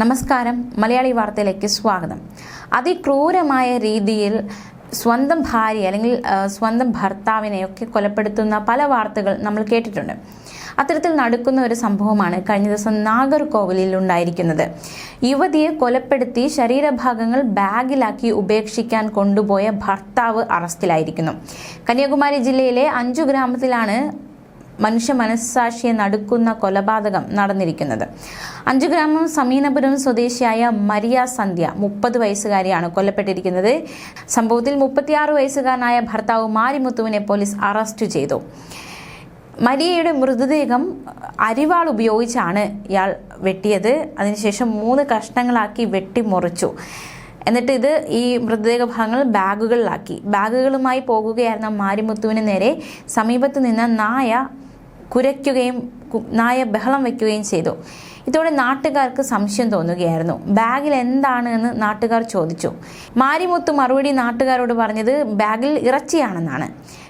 നമസ്കാരം. മലയാളി വാർത്തയിലേക്ക് സ്വാഗതം. അതിക്രൂരമായ രീതിയിൽ സ്വന്തം ഭാര്യ അല്ലെങ്കിൽ സ്വന്തം ഭർത്താവിനെയൊക്കെ കൊലപ്പെടുത്തുന്ന പല വാർത്തകൾ നമ്മൾ കേട്ടിട്ടുണ്ട്. അത്തരത്തിൽ നടക്കുന്ന ഒരു സംഭവമാണ് കഴിഞ്ഞ ദിവസം നാഗർകോവിലിൽ ഉണ്ടായിരിക്കുന്നത്. യുവതിയെ കൊലപ്പെടുത്തി ശരീരഭാഗങ്ങൾ ബാഗിലാക്കി ഉപേക്ഷിക്കാൻ കൊണ്ടുപോയ ഭർത്താവ് അറസ്റ്റിലായിരിക്കുന്നു. കന്യാകുമാരി ജില്ലയിലെ അഞ്ചു ഗ്രാമത്തിലാണ് മനുഷ്യ മനസ്സാക്ഷിയെ നടുക്കുന്ന കൊലപാതകം നടന്നിരിക്കുന്നത്. അഞ്ചു ഗ്രാമം സമീനപുരം സ്വദേശിയായ മരിയ സന്ധ്യ മുപ്പത് വയസ്സുകാരിയാണ് കൊല്ലപ്പെട്ടിരിക്കുന്നത്. സംഭവത്തിൽ മുപ്പത്തിയാറ് വയസ്സുകാരനായ ഭർത്താവ് മാരിമുത്തുവിനെ പോലീസ് അറസ്റ്റ് ചെയ്തു. മരിയയുടെ മൃതദേഹം അരിവാൾ ഉപയോഗിച്ചാണ് ഇയാൾ വെട്ടിയത്. അതിനുശേഷം മൂന്ന് കഷ്ണങ്ങളാക്കി വെട്ടിമുറിച്ചു എന്നിട്ട് ഇത് ഈ മൃതദേഹ ഭാഗങ്ങൾ ബാഗുകളിലാക്കി. ബാഗുകളുമായി പോകുകയായിരുന്ന മാരിമുത്തുവിന് നേരെ സമീപത്ത് നിന്ന് നായ കുരയ്ക്കുകയും നായ ബഹളം വയ്ക്കുകയും ചെയ്തു. ഇതോടെ നാട്ടുകാർക്ക് സംശയം തോന്നുകയായിരുന്നു. ബാഗിൽ എന്താണ്? എന്ന് നാട്ടുകാർ ചോദിച്ചു. മാരിമുത്ത് മറുപടി നാട്ടുകാരോട് പറഞ്ഞത് ബാഗിൽ ഇറച്ചിയാണെന്നാണ്.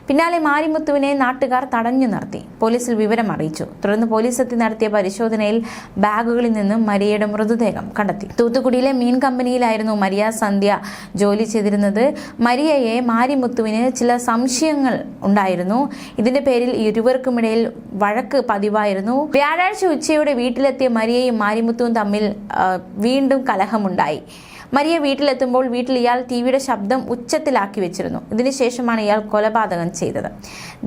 പിന്നാലെ മാരിമുത്തുവിനെ നാട്ടുകാർ തടഞ്ഞു നിർത്തി. പോലീസിൽ വിവരം അറിയിച്ചു. തുടർന്ന് പോലീസ് എത്തി നടത്തിയ പരിശോധനയിൽ ബാഗുകളിൽ നിന്നും മരിയയുടെ മൃതദേഹം കണ്ടെത്തി. തൂത്തുക്കുടിയിലെ മീൻ കമ്പനിയിലായിരുന്നു മരിയ സന്ധ്യ ജോലി ചെയ്തിരുന്നത്. മരിയയെ മാരിമുത്തുവിന് ചില സംശയങ്ങൾ ഉണ്ടായിരുന്നു. ഇതിന്റെ പേരിൽ ഇരുവർക്കുമിടയിൽ വഴക്ക് പതിവായിരുന്നു. വ്യാഴാഴ്ച ഉച്ചയോടെ വീട്ടിലെത്തിയ മരിയയും മാരിമുത്തുവും തമ്മിൽ വീണ്ടും കലഹമുണ്ടായി. മരിയ വീട്ടിലെത്തുമ്പോൾ വീട്ടിൽ ഇയാൾ ടി വിയുടെ ശബ്ദം ഉച്ചത്തിലാക്കി വെച്ചിരുന്നു. ഇതിനുശേഷമാണ് ഇയാൾ കൊലപാതകം ചെയ്തത്.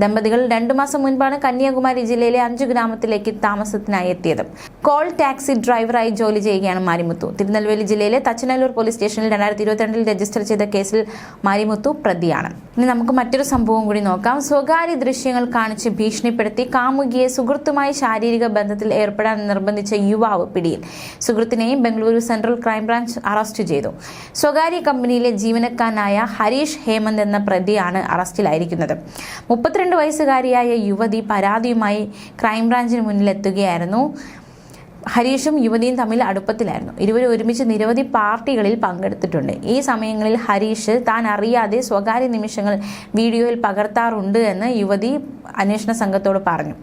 ദമ്പതികൾ രണ്ടു മാസം മുൻപാണ് കന്യാകുമാരി ജില്ലയിലെ അഞ്ചു ഗ്രാമത്തിലേക്ക് താമസത്തിനായി എത്തിയത്. കോൾ ടാക്സി ഡ്രൈവറായി ജോലി ചെയ്യുകയാണ് മാരിമുത്തു. തിരുനെൽവേലി ജില്ലയിലെ തച്ചനല്ലൂർ പോലീസ് സ്റ്റേഷനിൽ രണ്ടായിരത്തി ഇരുപത്തിരണ്ടിൽ രജിസ്റ്റർ ചെയ്ത കേസിൽ മാരിമുത്തു പ്രതിയാണ്. ഇനി നമുക്ക് മറ്റൊരു സംഭവം കൂടി നോക്കാം. സ്വകാര്യ ദൃശ്യങ്ങൾ കാണിച്ച് ഭീഷണിപ്പെടുത്തി കാമുകിയെ സുഹൃത്തുമായി ശാരീരിക ബന്ധത്തിൽ ഏർപ്പെടാൻ നിർബന്ധിച്ച യുവാവ് പിടിയിൽ. സുഹൃത്തിനെയും Bengaluru central crime branch arrest ചെയ്തു. സ്വകാര്യ കമ്പനിയിലെ ജീവനക്കാരനായ ഹരീഷ് ഹേമന്ത് എന്ന പ്രതിയാണ് അറസ്റ്റിലായിരിക്കുന്നത്. മുപ്പത്തിരണ്ട് വയസ്സുകാരിയായ യുവതി പരാതിയുമായി ക്രൈംബ്രാഞ്ചിന് മുന്നിലെത്തുകയായിരുന്നു. ഹരീഷും യുവതിയും തമ്മിൽ അടുപ്പത്തിലായിരുന്നു. ഇരുവരും ഒരുമിച്ച് നിരവധി പാർട്ടികളിൽ പങ്കെടുത്തിട്ടുണ്ട്. ഈ സമയങ്ങളിൽ ഹരീഷ് താൻ അറിയാതെ സ്വകാര്യ നിമിഷങ്ങൾ വീഡിയോയിൽ പകർത്താറുണ്ട് എന്ന് യുവതി അന്വേഷണ സംഘത്തോട് പറഞ്ഞു.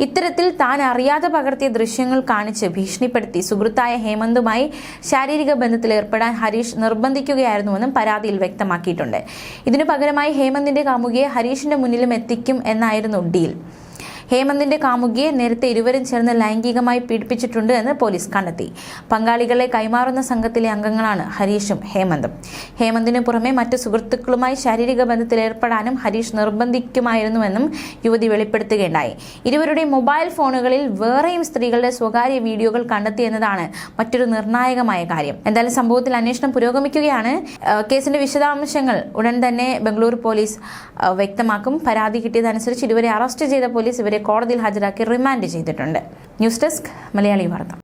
ഇത്തരത്തിൽ താൻ അറിയാതെ പകർത്തിയ ദൃശ്യങ്ങൾ കാണിച്ച് ഭീഷണിപ്പെടുത്തി. സുഹൃത്തായ ഹേമന്തുമായി ശാരീരിക ബന്ധത്തിൽ ഏർപ്പെടാൻ ഹരീഷ് നിർബന്ധിക്കുകയായിരുന്നുവെന്നും പരാതിയിൽ വ്യക്തമാക്കിയിട്ടുണ്ട്. ഇതിനു പകരമായി ഹേമന്തിന്റെ കാമുകിയെ ഹരീഷിന്റെ മുന്നിലും എത്തിക്കും എന്നായിരുന്നു ഡീൽ. ഹേമന്തിന്റെ കാമുകിയെ നേരത്തെ ഇരുവരും ചേർന്ന് ലൈംഗികമായി പീഡിപ്പിച്ചിട്ടുണ്ട് എന്ന് പോലീസ് കണ്ടെത്തി. പങ്കാളികളെ കൈമാറുന്ന സംഘത്തിലെ അംഗങ്ങളാണ് ഹരീഷും ഹേമന്തും. ഹേമന്തിനു പുറമെ മറ്റു സുഹൃത്തുക്കളുമായി ശാരീരിക ബന്ധത്തിൽ ഏർപ്പെടാനും ഹരീഷ് നിർബന്ധിക്കുമായിരുന്നുവെന്നും യുവതി വെളിപ്പെടുത്തുകയുണ്ടായി. ഇരുവരുടെ മൊബൈൽ ഫോണുകളിൽ വേറെയും സ്ത്രീകളുടെ സ്വകാര്യ വീഡിയോകൾ കണ്ടെത്തിയെന്നതാണ് മറ്റൊരു നിർണായകമായ കാര്യം. എന്തായാലും സംഭവത്തിൽ അന്വേഷണം പുരോഗമിക്കുകയാണ്. കേസിന്റെ വിശദാംശങ്ങൾ ഉടൻ തന്നെ ബംഗളൂരു പോലീസ് വ്യക്തമാക്കും. പരാതി കിട്ടിയതനുസരിച്ച് ഇരുവരെ അറസ്റ്റ് ചെയ്ത പോലീസ് ഇവരെ കോടതിയിൽ ഹാജരാക്കി റിമാൻഡ് ചെയ്തിട്ടുണ്ട്. ന്യൂസ് ഡെസ്ക് മലയാളി വാർത്ത.